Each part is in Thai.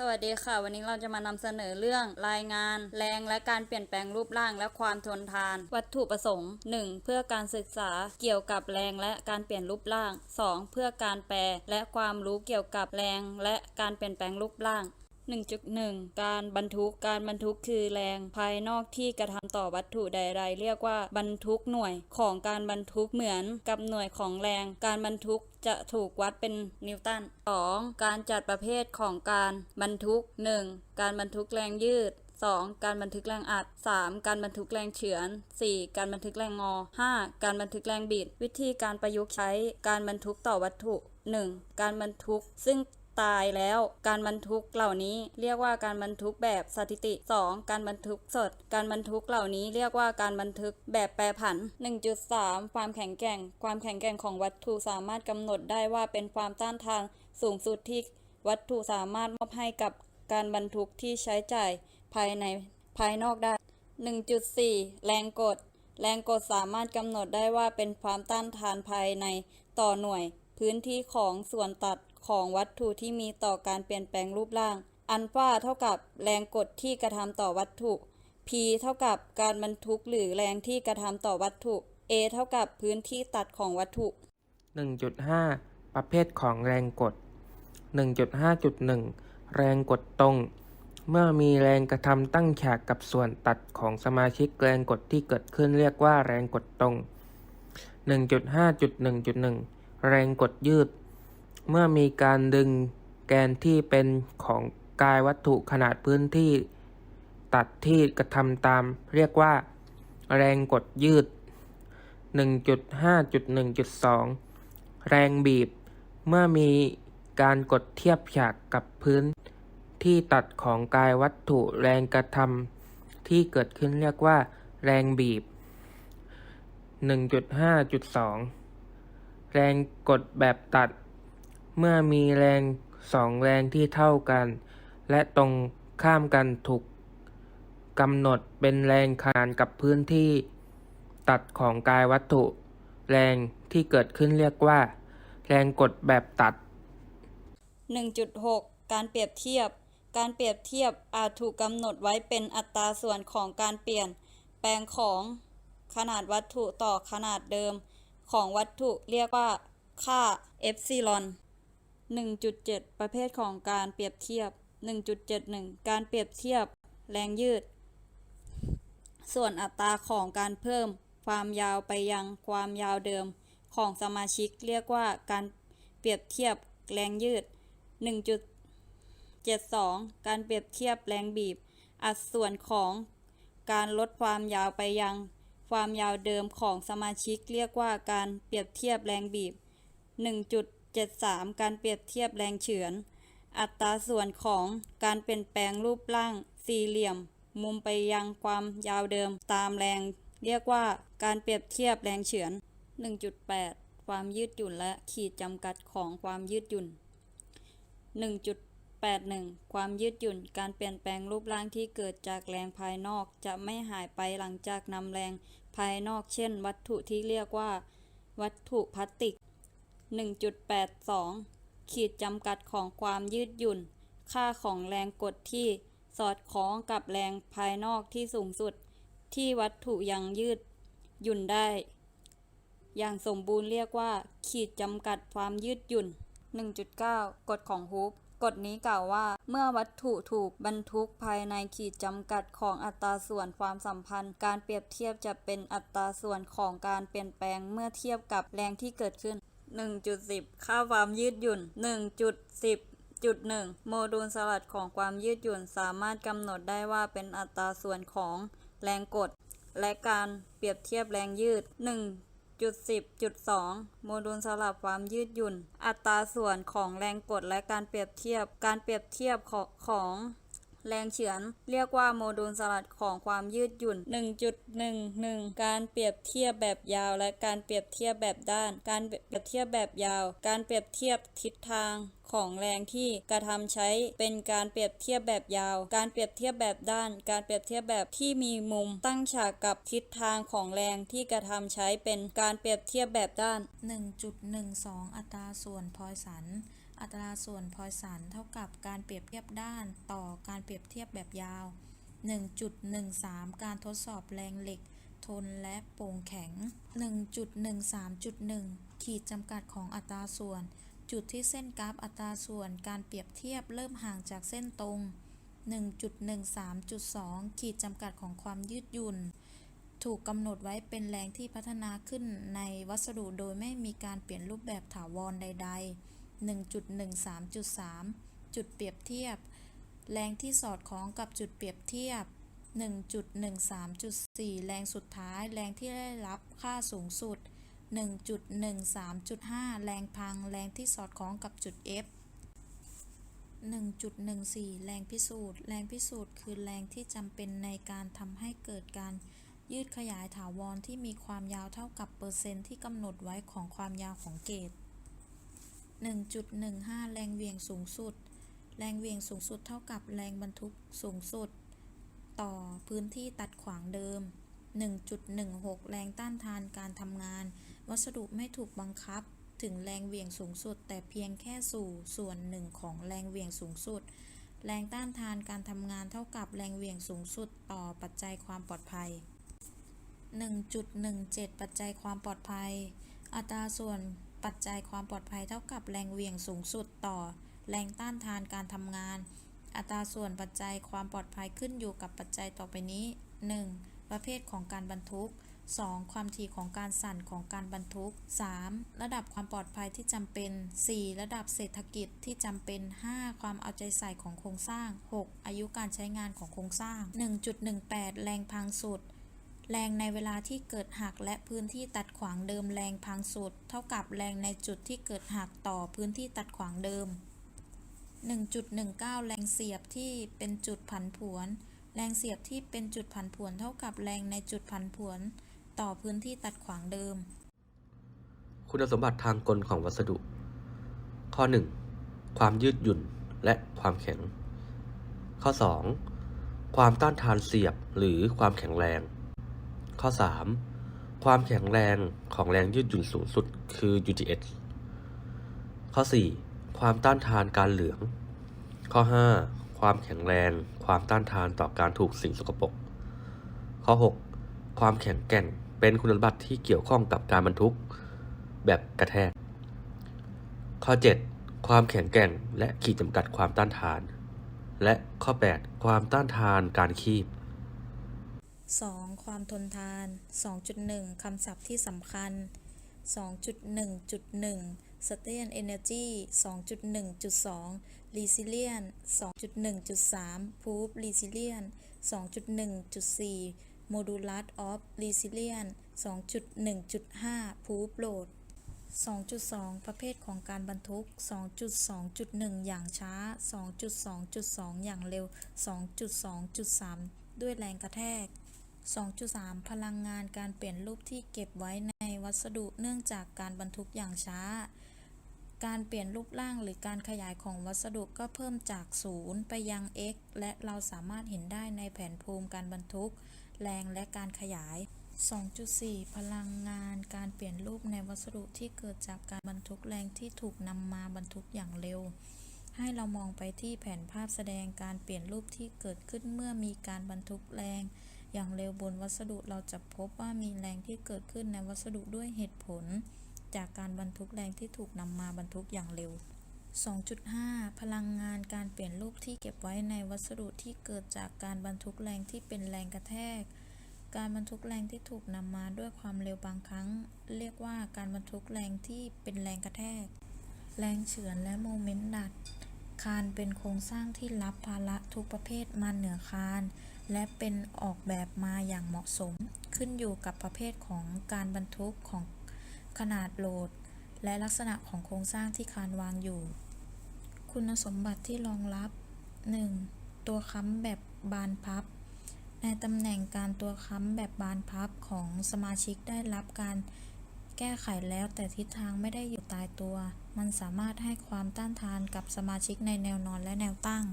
สวัสดีค่ะ วันนี้เราจะมานำเสนอเรื่องรายงาน แรงและการเปลี่ยนแปลงรูปร่างและความทนทาน วัตถุประสงค์ 1. เพื่อการศึกษาเกี่ยวกับแรงและการเปลี่ยนรูปร่าง 2. เพื่อการแปลและความรู้เกี่ยวกับแรงและการเปลี่ยนแปลงรูปร่าง 1.1 การบรรทุก การบรรทุกคือแรงภายนอกที่กระทำต่อวัตถุใดๆ เรียกว่าบรรทุกหน่วยของการบรรทุกเหมือนกับหน่วยของแรง การบรรทุกจะถูกวัดเป็นนิวตัน 2. การจัดประเภทของการบรรทุก 1. การบรรทุกแรงยืด 2. การบันทึกแรงอัด 3. การบันทึกแรงเฉือน 4. การบันทึกแรงงอ 5. การบันทึกแรงบิด วิธีการประยุกต์ใช้การบรรทุกต่อวัตถุ 1. การบรรทุกซึ่ง ตายแล้ว การบรรทุกเหล่านี้เรียกว่าการบรรทุกแบบสถิติ 2. การบรรทุกสด การบรรทุกเหล่านี้เรียกว่าการบรรทุกแบบแปรผัน 1.3 ความแข็งแกร่ง ความแข็งแกร่งของวัตถุสามารถกำหนดได้ว่าเป็นความต้านทานสูงสุดที่วัตถุสามารถมอบให้กับการบรรทุกที่ใช้จ่ายภายในภายนอกได้ 1.4 แรงกด แรงกดสามารถกำหนดได้ว่าเป็นความต้านทานภายในต่อหน่วย พื้นที่ของส่วนตัด ของวัตถุที่มีต่อการเปลี่ยนแปลงรูปร่าง อัลฟาเท่ากับแรงกดที่กระทำต่อวัตถุ P เท่ากับการบรรทุกหรือแรงที่กระทำต่อวัตถุ A เท่ากับพื้นที่ตัดของวัตถุ 1.5 ประเภทของแรงกด 1.5.1 แรงกดตรง เมื่อมีแรงกระทำตั้งฉากกับส่วนตัดของสมาชิกแรงกดที่เกิดขึ้นเรียกว่าแรงกดตรง 1.5.1.1 แรงกดยืด เมื่อมีการดึงแกนที่เป็นของกายวัตถุขนาดพื้นที่ ตัดที่กระทำตาม เรียกว่า แรงกดยืด 1.5.1.2 แรงบีบ เมื่อมีการกดเทียบฉากกับพื้น ที่ตัดของกายวัตถุแรงกระทำที่เกิดขึ้นเรียกว่า แรงบีบ 1.5.2 แรงกดแบบตัด เมื่อมีแรงสองแรงที่เท่ากัน และตรงข้ามกันถูกกำหนดเป็นแรงขานกับพื้นที่ ตัดของกายวัตถุ แรงที่เกิดขึ้นเรียกว่า แรงกดแบบตัด 1.6 การเปรียบเทียบ การเปรียบเทียบอาจถูกกำหนดไว้เป็นอัตราส่วนของการเปลี่ยน แปลงของขนาดวัตถุต่อขนาดเดิม ของวัตถุเรียกว่าค่าเอฟซิลอน 1.7 ประเภทของการเปรียบเทียบ 1.71 การเปรียบเทียบ แรงยืด ส่วนอัตราของการเพิ่ม ความยาวไปยังความยาวเดิมของสมาชิกเรียกว่าการเปรียบเทียบแรงยืด 1.72 การเปรียบเทียบแรงบีบ อัดส่วนของการลดความยาวไปยัง ความยาวเดิมของสมาชิกเรียกว่าการเปรียบเทียบแรงบีบ 1.73 การเปรียบเทียบแรงเฉือน อัตราส่วนของการเปลี่ยนแปลงรูปร่าง สี่เหลี่ยม มุมไปยังความยาวเดิมตามแรง เรียกว่าการเปรียบเทียบแรงเฉือน 1.8 ความยืดหยุ่นและขีดจำกัดของความยืดหยุ่น 1.81 ความยืดหยุ่น การเปลี่ยนแปลงรูปร่างที่เกิดจากแรงภายนอก จะไม่หายไปหลังจากนำแรงภายนอก เช่น วัตถุที่เรียกว่า วัตถุพลาสติก 1.82 ขีดจำกัดของความยืดหยุ่น ค่าของแรงกดที่สอดคล้องกับแรงภายนอกที่สูงสุด ที่วัตถุยังยืดหยุ่นได้ อย่างสมบูรณ์เรียกว่า ขีดจำกัดความยืดหยุ่น 1.9 กฎของฮุบกฎนี้กล่าวว่า เมื่อวัตถุถูกบรรทุกภายในขีดจำกัดของอัตราส่วนความสัมพันธ์ การเปรียบเทียบจะเป็นอัตราส่วนของการเปลี่ยนแปลงเมื่อเทียบกับแรงที่เกิดขึ้น 1.10 ค่าความยืดหยุ่น 1.10.1 โมดูลสลัดของความยืดหยุ่นสามารถกำหนดได้ว่าเป็นอัตราส่วนของแรงกด และการเปรียบเทียบแรงยืด 1.10.2 โมดูลสลับความยืดหยุ่น อัตราส่วนของแรงกดและการเปรียบเทียบ การเปรียบเทียบของของ แรงเฉือน เรียกว่าโมดูลสลัดของความยืดหยุ่น 1.11 การเปรียบเทียบแบบยาว และการเปรียบเทียบแบบด้าน การเปรียบเทียบแบบยาว การเปรียบเทียบทิศทางของแรงที่กระทำใช้เป็นการเปรียบเทียบแบบยาว การเปรียบเทียบแบบด้าน การเปรียบเทียบแบบที่มีมุม ตั้งฉากกับทิศทางของแรงที่กระทำใช้เป็นการเปรียบเทียบแบบด้าน 1.12 อัตราส่วนพอยสัน อัตราส่วนพอยสันเท่ากับการเปรียบเทียบด้านต่อการเปรียบเทียบแบบยาว 1.13 การทดสอบแรงเหล็ก ทนและโปร่งแข็ง 1.13.1 ขีดจำกัดของอัตราส่วน จุดที่เส้นกราฟอัตราส่วนการเปรียบเทียบเริ่มห่างจากเส้นตรง 1.13.2 ขีดจำกัดของความยืดหยุ่น ถูกกำหนดไว้เป็นแรงที่พัฒนาขึ้นในวัสดุโดยไม่มีการเปลี่ยนรูปแบบถาวรใด ๆ 1.13.3 จุดเปรียบเทียบ แรงที่สอดคล้องกับจุดเปรียบเทียบ 1.13.4 แรงสุดท้าย แรงที่ได้รับค่าสูงสุด 1.13.5 แรงพัง แรงที่สอดคล้องกับจุด F 1.14 แรงพิสูจน์ แรงพิสูจน์คือแรงที่จำเป็นในการทำให้เกิดการยืดขยายถาวรที่มีความยาวเท่ากับเปอร์เซ็นต์ที่กำหนดไว้ของความยาวของเกจ 1.15 แรงเหวี่ยงสูงสุด แรงเหวี่ยงสูงสุดเท่ากับแรงบรรทุกสูงสุด ต่อพื้นที่ตัดขวางเดิม 1.16 แรงต้านทานการทำงาน วัสดุไม่ถูกบังคับถึงแรงเหวี่ยงสูงสุด แต่เพียงแค่สู่ส่วนหนึ่งของแรงเหวี่ยงสูงสุด แรงต้านทานการทำงานเท่ากับแรงเหวี่ยงสูงสุด ต่อปัจจัยความปลอดภัย 1.17 ปัจจัยความปลอดภัย อัตราส่วน ปัจจัยความปลอดภัยเท่ากับแรงเหวี่ยงสูงสุดต่อ แรงต้านทานการทำงาน อัตราส่วนปัจจัยความปลอดภัยขึ้นอยู่กับปัจจัยต่อไปนี้ 1. ประเภทของการบรรทุก 2. ความถี่ของการสั่นของการบรรทุก 3. ระดับความปลอดภัยที่จำเป็น 4. ระดับเศรษฐกิจที่จำเป็น 5. ความเอาใจใส่ของโครงสร้าง 6. อายุการใช้งานของโครงสร้าง 1.18 แรงพังสุด แรงในเวลาที่เกิดหักและพื้นที่ตัดขวางเดิมแรงพังสุด เท่ากับแรงในจุดที่เกิดหักต่อพื้นที่ตัดขวางเดิม 1.19 แรงเสียบที่เป็นจุดผันผวน แรงเสียบที่เป็นจุดผันผวน เท่ากับแรงในจุดผันผวน ต่อพื้นที่ตัดขวางเดิม คุณสมบัติทางกลของวัสดุ ข้อ 1. ความยืดหยุ่นและความแข็ง ข้อ 2. ความต้านทานเสียบหรือความแข็งแรง ข้อ 3. ความแข็งแรงของแรงยืดหยุ่นสูงสุดคือ UTS ข้อ 4. ความต้านทานการเหลือง ข้อ 5. ความแข็งแรง ความต้านทานต่อการถูกสิ่งสกปรก ข้อ 6. ความแข็งแกร่งเป็นคุณสมบัติที่เกี่ยวข้องกับการบรรทุกแบบกระแทก ข้อ 7 ความแข็งแกร่งและขีดจำกัดความต้านทาน และข้อ 8 ความต้านทานการคีบ 2. ความทนทาน 2.1 คำศัพท์ที่สำคัญ 2.1.1 sustain energy 2.1.2 resilient 2.1.3 proof resilient 2.1.4 modulus of resilient 2.1.5 proof load 2.2 ประเภทของการบรรทุก 2.2.1 อย่างช้า 2.2.2 อย่างเร็ว 2.2.3 ด้วยแรงกระแทก 2.3 พลังงานการเปลี่ยนรูปที่เก็บไว้ในวัสดุเนื่องจากการบรรทุกอย่างช้า การเปลี่ยนรูปร่างหรือการขยายของวัสดุก็เพิ่มจาก 0 ไปยัง x และเราสามารถเห็นได้ในแผนภูมิการบรรทุก แรงและการขยาย 2.4 พลังงานการเปลี่ยนรูปในวัสดุที่เกิดจากการบรรทุกแรงที่ถูกนำมาบรรทุกอย่างเร็ว ให้เรามองไปที่แผนภาพแสดงการเปลี่ยนรูปที่เกิดขึ้นเมื่อมีการบรรทุกแรง อย่างเร็วบนวัสดุเราจะพบว่ามีแรงที่เกิดขึ้นในวัสดุด้วยเหตุผล จากการบรรทุกแรงที่ถูกนำมาบรรทุกอย่างเร็ว 2.5 พลังงานการเปลี่ยนรูปที่เก็บไว้ในวัสดุที่เกิดจากการบรรทุกแรงที่เป็นแรงกระแทก การบรรทุกแรงที่ถูกนำมาด้วยความเร็วบางครั้ง เรียกว่าการบรรทุกแรงที่เป็นแรงกระแทก แรงเฉือนและโมเมนต์ดัด คานเป็นโครงสร้างที่รับภาระทุกประเภทมาเหนือคาน และเป็นออกแบบมาอย่างเหมาะสม ขึ้นอยู่กับประเภทของการบรรทุกของขนาดโหลด และลักษณะของโครงสร้างที่คานวางอยู่ คุณสมบัติที่รองรับ 1. ตัวค้ำแบบบานพับ ในตำแหน่งการตัวค้ำแบบบานพับของสมาชิกได้รับการแก้ไขแล้วแต่ทิศทางไม่ได้อยู่ตายตัว มันสามารถให้ความต้านทานกับสมาชิกในแนวนอนและแนวตั้ง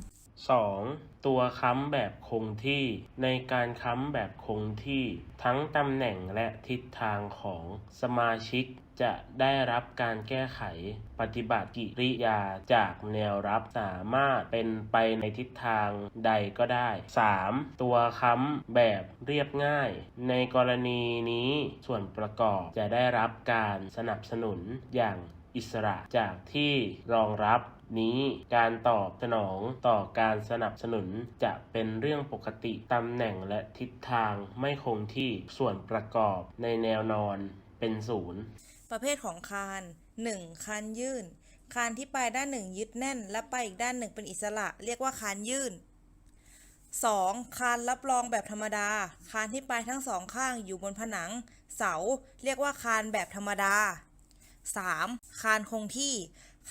2. ตัวค้ำแบบคงที่ ในการค้ำแบบคงที่ ทั้งตำแหน่งและทิศทางของสมาชิกจะได้รับการแก้ไขปฏิบัติกิริยาจากแนวรับสามารถเป็นไปในทิศทางใดก็ได้ 3. ตัวค้ำแบบเรียบง่าย ในกรณีนี้ส่วนประกอบจะได้รับการสนับสนุนอย่างอิสระจากที่รองรับ นี้การตอบสนองต่อการสนับสนุนจะเป็นเรื่องปกติตำแหน่งและทิศทางไม่คงที่ส่วนประกอบในแนวนอนเป็นศูนย์ประเภทของคาน 1. คานยื่น คานที่ปลายด้านหนึ่งยึดแน่น และปลายอีกด้านหนึ่งเป็นอิสระ เรียกว่าคานยื่น 2. คานรับรองแบบธรรมดา คานที่ปลายทั้งสองข้างอยู่บนผนัง เสา เรียกว่าคานแบบธรรมดา 3. คานคงที่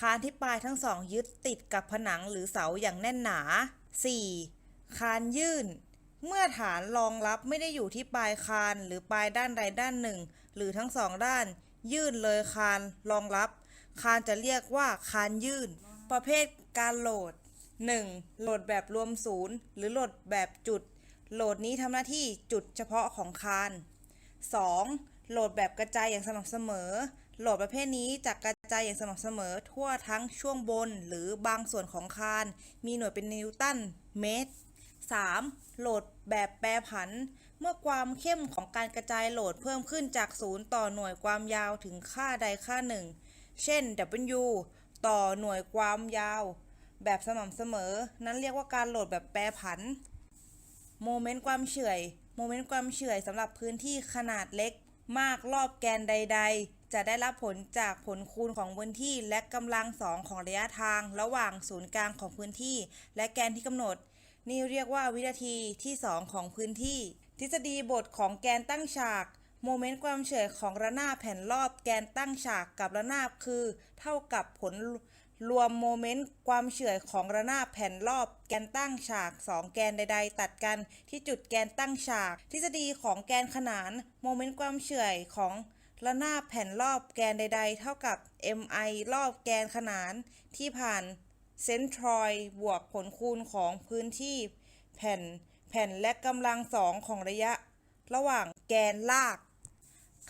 คานที่ปลายทั้งสองยึดติดกับผนังหรือเสาอย่างแน่นหนา 4. คานยื่น เมื่อฐานรองรับไม่ได้อยู่ที่ปลายคานหรือปลายด้านใดด้านหนึ่ง หรือทั้งสองด้าน ยื่นเลยคานรองรับ คานจะเรียกว่าคานยื่น ประเภทการโหลด 1. โหลดแบบรวมศูนย์หรือโหลดแบบจุด โหลดนี้ทำหน้าที่จุดเฉพาะของคาน 2. โหลดแบบกระจายอย่างสม่ำเสมอ โหลดประเภทนี้จะกระจายอย่างสม่ำเสมอทั่วทั้งช่วงบนหรือบางส่วนของคาน มีหน่วยเป็นนิวตันเมตร 3. โหลดแบบแปรผัน เมื่อความเข้มของการกระจายโหลดเพิ่มขึ้นจากศูนย์ต่อหน่วยความยาวถึงค่าใดค่าหนึ่ง เช่น W ต่อหน่วยความยาว แบบสม่ำเสมอ นั้นเรียกว่าการโหลดแบบแปรผัน โมเมนต์ความเฉื่อย โมเมนต์ความเฉื่อยสำหรับพื้นที่ขนาดเล็กมากรอบแกนใดๆ จะได้รับผลจากผลคูณของพื้นที่และกำลังสองของระยะทาง ระหว่างศูนย์กลางของพื้นที่ และแกนที่กำหนด นี่เรียกว่าวินาทีที่2ของพื้นที่ ทฤษฎีบทของแกนตั้งฉากโมเมนต์ความเฉื่อยของระนาบแผ่นรอบแกนตั้งฉากกับระนาบคือ เท่ากับผลรวมโมเมนต์ความเฉื่อยของระนาบแผ่นรอบแกนตั้งฉาก 2 แกนใด ๆ ตัดกันที่จุดแกนตั้งฉาก ทฤษฎีของแกนขนาน โมเมนต์ความเฉื่อยของ ระนาบแผ่นรอบแกนใด ๆ เท่ากับ mi รอบแกนขนานที่ผ่านเซนทรอยด์บวกผลคูณของพื้นที่ แผ่นแผ่นและกำลังสองของระยะ ระหว่างแกนลาก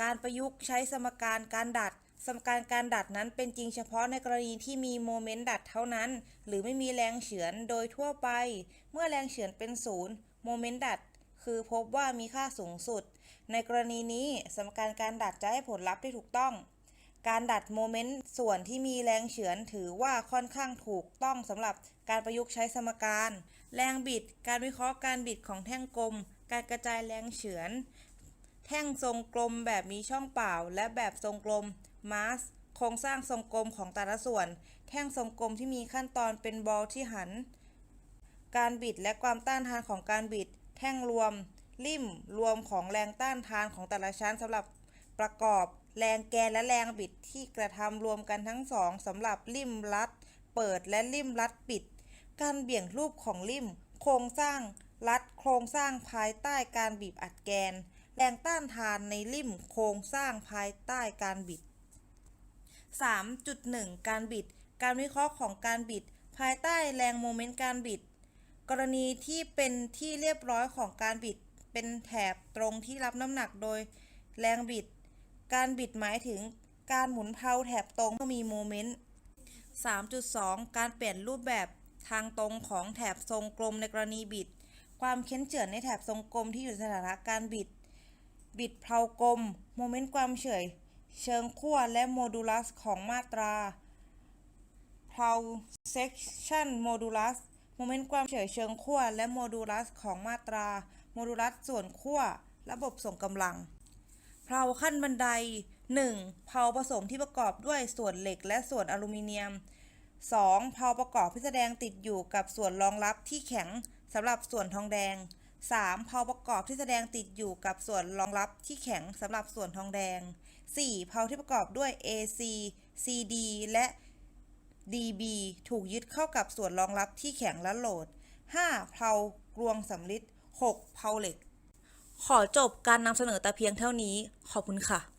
การประยุกต์ใช้สมการการดัด สมการการดัดนั้นเป็นจริงเฉพาะในกรณีที่มีโมเมนต์ดัดเท่านั้น หรือไม่มีแรงเฉือนโดยทั่วไป เมื่อแรงเฉือนเป็นศูนย์โมเมนต์ดัด คือพบว่ามีค่าสูงสุด ในกรณีนี้สมการการดัดจะให้ผลลัพธ์ที่ถูกต้อง การดัดโมเมนต์ส่วนที่มีแรงเฉือนถือว่าค่อนข้างถูกต้องสำหรับการประยุกต์ใช้สมการ แรงบิด การวิเคราะห์การบิดของแท่งกลม การกระจายแรงเฉือน แท่งทรงกลมแบบมีช่องเปล่า และแบบทรงกลมมาสโครงสร้างทรงกลมของแต่ละส่วน แท่งทรงกลมที่มีขั้นตอนเป็นบอลที่หัน การบิดและความต้านทานของการบิด แท่งรวม ริ่มรวมของแรงต้านทานของแต่ละชั้นสำหรับประกอบแรงแกนและแรงบิดที่กระทำรวมกันทั้งสองสำหรับริ่มรัด เปิดและริ่มรัดปิด การเบี่ยงรูปของริ่ม โครงสร้างรัดโครงสร้างภายใต้การบีบอัดแกน แรงต้านทานในริ่มโครงสร้างภายใต้การบิด 3.1 การบิด การวิเคราะห์ของการบิด ภายใต้แรงโมเมนต์การบิด กรณีที่เป็นที่เรียบร้อยของการบิด เป็นแถบตรงที่รับน้ำหนักโดยแรงบิด การบิดหมายถึงการหมุนเพลาแถบตรงเมื่อมีโมเมนต์ 3.2 การเปลี่ยนรูปแบบทางตรงของแถบทรงกลมในกรณีบิด ความเค้นเฉือนในแถบทรงกลมที่อยู่ในสถานะการบิด บิดเพลากลม โมเมนต์ความเฉย เชิงขั้วและโมดูลัสของมาตรา เพลาเซกชันโมดูลัสโมเมนต์ความเฉยเชิงขั้วและโมดูลัสของมาตรา โมดูลัสส่วนขั้วระบบส่งกำลัง เพลาขั้นบันได 1. เพลาผสมที่ประกอบด้วยส่วนเหล็กและส่วนอลูมิเนียม 2. เพลาประกอบที่แสดงติดอยู่กับส่วนรองรับที่แข็งสำหรับส่วนทองแดง 3. เพลาประกอบที่แสดงติดอยู่กับส่วนรองรับที่แข็งสำหรับส่วนทองแดง 4. เพลาที่ประกอบด้วย AC CD และ DB ถูกยึดเข้ากับส่วนรองรับที่แข็งและโหลด 5. เพลากรวงสำริด 6. เพลาเหล็กขอจบการนำเสนอแต่เพียงเท่านี้ ขอบคุณค่ะ